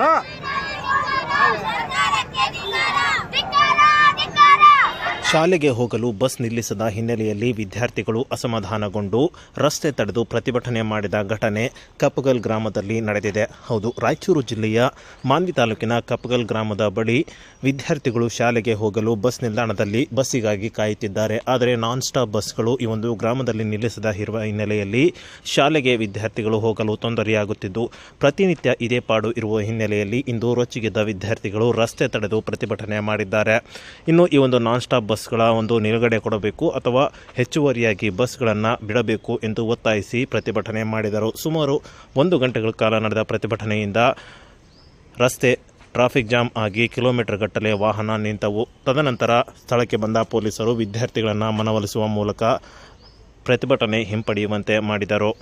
我 ಶಾಲೆಗೆ ಹೋಗಲು ಬಸ್ ನಿಲ್ಲಿಸದ ಹಿನ್ನೆಲೆಯಲ್ಲಿ ವಿದ್ಯಾರ್ಥಿಗಳು ಅಸಮಾಧಾನಗೊಂಡು ರಸ್ತೆ ತಡೆದು ಪ್ರತಿಭಟನೆ ಮಾಡಿದ ಘಟನೆ ಕಪ್ಪಗಲ್ ಗ್ರಾಮದಲ್ಲಿ ನಡೆದಿದೆ. ಹೌದು, ರಾಯಚೂರು ಜಿಲ್ಲೆಯ ಮಾನ್ವಿ ತಾಲೂಕಿನ ಕಪ್ಪಗಲ್ ಗ್ರಾಮದ ಬಳಿ ವಿದ್ಯಾರ್ಥಿಗಳು ಶಾಲೆಗೆ ಹೋಗಲು ಬಸ್ ನಿಲ್ದಾಣದಲ್ಲಿ ಬಸ್ಸಿಗಾಗಿ ಕಾಯುತ್ತಿದ್ದಾರೆ. ಆದರೆ ನಾನ್ ಸ್ಟಾಪ್ ಬಸ್ಗಳು ಈ ಒಂದು ಗ್ರಾಮದಲ್ಲಿ ನಿಲ್ಲಿಸದ ಇರುವ ಹಿನ್ನೆಲೆಯಲ್ಲಿ ಶಾಲೆಗೆ ವಿದ್ಯಾರ್ಥಿಗಳು ಹೋಗಲು ತೊಂದರೆಯಾಗುತ್ತಿದ್ದು, ಪ್ರತಿನಿತ್ಯ ಇದೇ ಪಾಡು ಇರುವ ಹಿನ್ನೆಲೆಯಲ್ಲಿ ಇಂದು ರೊಚ್ಚಿಗೆದ್ದ ವಿದ್ಯಾರ್ಥಿಗಳು ರಸ್ತೆ ತಡೆದು ಪ್ರತಿಭಟನೆ ಮಾಡಿದ್ದಾರೆ. ಇನ್ನು ಈ ಒಂದು ನಾನ್ ಸ್ಟಾಪ್ ಬಸ್ಗಳ ಒಂದು ನಿಲುಗಡೆ ಕೊಡಬೇಕು ಅಥವಾ ಹೆಚ್ಚುವರಿಯಾಗಿ ಬಸ್ಗಳನ್ನು ಬಿಡಬೇಕು ಎಂದು ಒತ್ತಾಯಿಸಿ ಪ್ರತಿಭಟನೆ ಮಾಡಿದರು. ಸುಮಾರು ಒಂದು ಗಂಟೆಗಳ ಕಾಲ ನಡೆದ ಪ್ರತಿಭಟನೆಯಿಂದ ರಸ್ತೆ ಟ್ರಾಫಿಕ್ ಜಾಮ್ ಆಗಿ ಕಿಲೋಮೀಟರ್ ಗಟ್ಟಲೆ ವಾಹನ ನಿಂತವು. ತದನಂತರ ಸ್ಥಳಕ್ಕೆ ಬಂದ ಪೊಲೀಸರು ವಿದ್ಯಾರ್ಥಿಗಳನ್ನು ಮನವೊಲಿಸುವ ಮೂಲಕ ಪ್ರತಿಭಟನೆ ಹಿಂಪಡೆಯುವಂತೆ ಮಾಡಿದರು.